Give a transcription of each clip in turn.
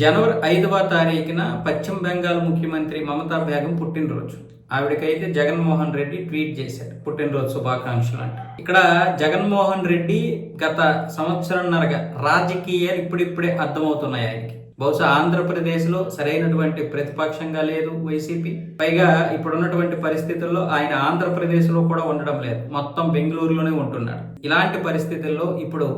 జనవరి ఐదవ తారీఖున పశ్చిమ బెంగాల్ ముఖ్యమంత్రి మమతా బేగం పుట్టినరోజు. ఆవిడకైతే జగన్మోహన్ రెడ్డి ట్వీట్ చేశాడు పుట్టినరోజు శుభాకాంక్షలు అంట. ఇక్కడ జగన్మోహన్ రెడ్డి గత సంవత్సరంన్నరగా రాజకీయాలు ఇప్పుడిప్పుడే అర్థమవుతున్నాయి ఆయనకి. బహుశా ఆంధ్రప్రదేశ్లో సరైనటువంటి ప్రతిపక్షంగా లేదు వైసీపీ. పైగా ఇప్పుడున్నటువంటి పరిస్థితుల్లో ఆయన ఆంధ్రప్రదేశ్లో కూడా ఉండడం లేదు. మొత్తం బెంగళూరులోనే ఉంటున్నాడు. ఇలాంటి పరిస్థితుల్లో ఇప్పుడు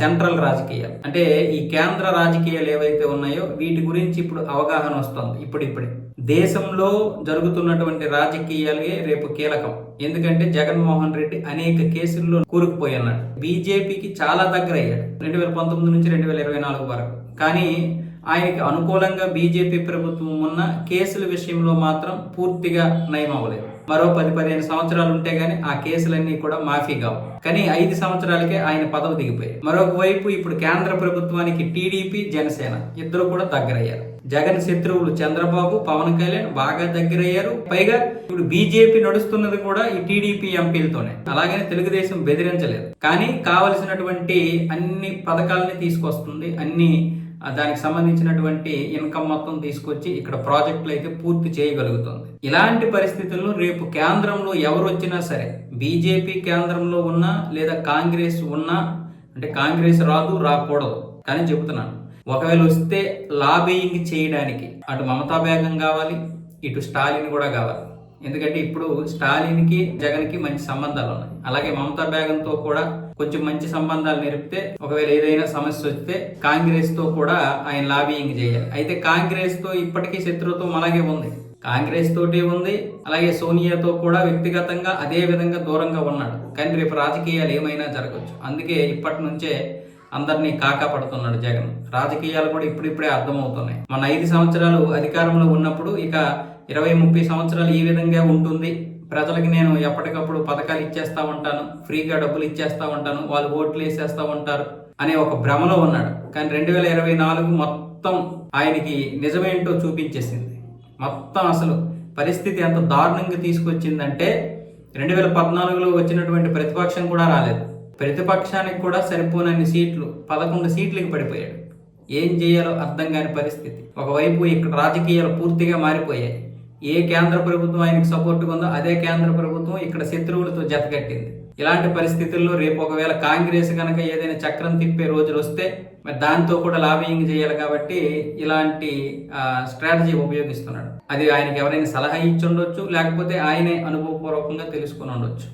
సెంట్రల్ రాజకీయాలు అంటే ఈ కేంద్ర రాజకీయాలు ఏవైతే ఉన్నాయో వీటి గురించి ఇప్పుడు అవగాహన వస్తుంది. ఇప్పుడిప్పుడే. దేశంలో జరుగుతున్నటువంటి రాజకీయాలే రేపు కీలకం. ఎందుకంటే జగన్మోహన్ రెడ్డి అనేక కేసుల్లో కూరుకుపోయి అన్నాడు బీజేపీకి చాలా దగ్గర అయ్యాడు రెండు వేల పంతొమ్మిది నుంచి రెండు వేల ఇరవై నాలుగు వరకు. కానీ ఆయనకి అనుకూలంగా బీజేపీ ప్రభుత్వం ఉన్న కేసుల విషయంలో మాత్రం పూర్తిగా నయం మరో పది పదిహేను సంవత్సరాలు ఉంటే గానీ ఆ కేసులన్నీ కూడా మాఫీ కావు. కానీ ఐదు సంవత్సరాలకే ఆయన పదవి దిగిపోయాయి మరొక వైపు ఇప్పుడు కేంద్ర ప్రభుత్వానికి టీడీపీ జనసేన ఇద్దరు కూడా దగ్గరయ్యారు. జగన్ శత్రువులు చంద్రబాబు పవన్ కళ్యాణ్ బాగా దగ్గరయ్యారు. పైగా ఇప్పుడు బీజేపీ నడుస్తున్నది కూడా ఈ టీడీపీ ఎంపీలతోనే. అలాగని తెలుగుదేశం బెదిరించలేదు. కానీ కావలసినటువంటి అన్ని పథకాలని తీసుకొస్తుంది అన్ని దానికి సంబంధించినటువంటి ఇన్కమ్ మొత్తం తీసుకొచ్చి ఇక్కడ ప్రాజెక్టులు అయితే పూర్తి చేయగలుగుతుంది. ఇలాంటి పరిస్థితుల్లో రేపు కేంద్రంలో ఎవరు వచ్చినా సరే బీజేపీ కేంద్రంలో ఉన్నా లేదా కాంగ్రెస్ ఉన్నా అంటే కాంగ్రెస్ రాదు రాకూడదు. కానీ చెబుతున్నాను ఒకవేళ వస్తే లాబియింగ్ చేయడానికి అటు మమతా బేగం కావాలి ఇటు స్టాలిన్ కూడా కావాలి. ఎందుకంటే ఇప్పుడు స్టాలిన్కి జగన్కి మంచి సంబంధాలు ఉన్నాయి. అలాగే మమతా బేగంతో కూడా కొంచెం మంచి సంబంధాలు నిరిపితే ఒకవేళ ఏదైనా సమస్య వస్తే కాంగ్రెస్తో కూడా ఆయన లాబియింగ్ చేయాలి. అయితే కాంగ్రెస్తో ఇప్పటికీ శత్రుత్వం అలాగే ఉంది. కాంగ్రెస్ తోటి ఉంది. అలాగే సోనియాతో కూడా వ్యక్తిగతంగా అదే విధంగా దూరంగా ఉన్నాడు. కానీ రేపు రాజకీయాలు ఏమైనా జరగవచ్చు అందుకే ఇప్పటి నుంచే అందరినీ కాకా పడుతున్నాడు జగన్. రాజకీయాలు కూడా ఇప్పుడిప్పుడే అర్థమవుతున్నాయి. మన ఐదు సంవత్సరాలు అధికారంలో ఉన్నప్పుడు ఇక ఇరవై ముప్పై సంవత్సరాలు ఈ విధంగా ఉంటుంది. ప్రజలకి నేను ఎప్పటికప్పుడు పథకాలు ఇచ్చేస్తా ఉంటాను. ఫ్రీగా డబ్బులు ఇచ్చేస్తూ ఉంటాను. వాళ్ళు ఓట్లు వేసేస్తూ ఉంటారు అనే ఒక భ్రమలో ఉన్నాడు. కానీ రెండు వేల ఇరవై నాలుగు మొత్తం ఆయనకి నిజమేంటో చూపించేసింది. మొత్తం అసలు పరిస్థితి ఎంత దారుణంగా తీసుకొచ్చిందంటే రెండు వేల పద్నాలుగులో వచ్చినటువంటి ప్రతిపక్షం కూడా రాలేదు. ప్రతిపక్షానికి కూడా సరిపోనన్ని సీట్లు పదకొండు సీట్లకి పడిపోయాడు. ఏం చేయాలో అర్థం కాని పరిస్థితి. ఒకవైపు ఇక్కడ రాజకీయాలు పూర్తిగా మారిపోయాయి. ఏ కేంద్ర ప్రభుత్వం ఆయనకు సపోర్ట్గా ఉందో అదే కేంద్ర ప్రభుత్వం ఇక్కడ శత్రువులతో జతకట్టింది. ఇలాంటి పరిస్థితుల్లో రేపు ఒకవేళ కాంగ్రెస్ కనుక ఏదైనా చక్రం తిప్పే రోజులు వస్తే మరి దాంతో కూడా లాబింగ్ చేయాలి కాబట్టి ఇలాంటి స్ట్రాటజీ ఉపయోగిస్తున్నాడు. అది ఆయనకి ఎవరైనా సలహా ఇచ్చి ఉండొచ్చు లేకపోతే ఆయనే అనుభవపూర్వకంగా తెలుసుకుని ఉండొచ్చు.